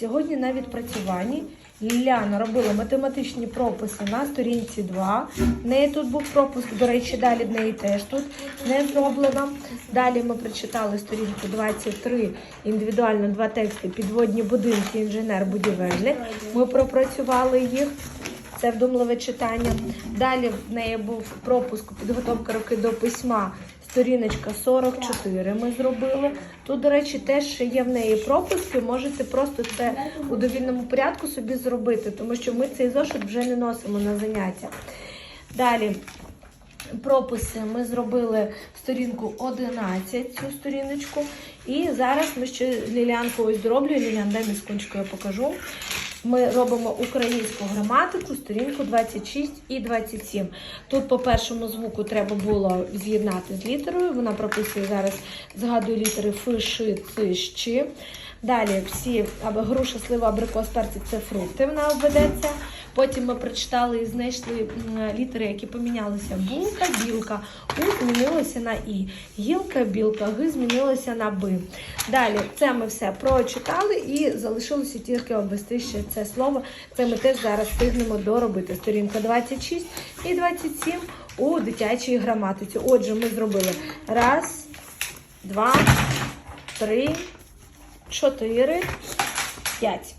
Сьогодні на відпрацюванні Ліляна робила математичні прописи на сторінці 2. В неї тут був пропуск, до речі, далі в неї теж тут не зроблено. Далі ми прочитали сторінку 23, індивідуально два тексти підводні будинки, інженер, будівельник. Ми пропрацювали їх. Це вдумливе читання. Далі в неї був пропуск підготовка руки до письма. Сторіночка 44 ми зробили. Тут, до речі, теж ще є в неї пропуски. Можете просто це у довільному порядку собі зробити, тому що ми цей зошит вже не носимо на заняття. Далі прописи ми зробили сторінку 11, цю сторіночку. І зараз ми ще Лілянку ось дороблю. Лілян, дай місконечку я покажу. Ми робимо українську граматику, сторінку 26 і 27. Тут по першому звуку треба було з'єднати з літерою. Вона прописує зараз, згадую літери фи, ши, ци, щи. Далі всі груша, слива, абрикос, перці це фрукти. Вона обведеться. Потім ми прочитали і знайшли літери, які помінялися. Булка, білка, У змінилося на І. Гілка, білка, Г змінилося на Б. Далі це ми все прочитали і залишилося тільки обвести ще це слово. Це ми теж зараз встигнемо доробити. Сторінка 26 і 27 у дитячій граматиці. Отже, ми зробили раз, два, три, чотири, п'ять.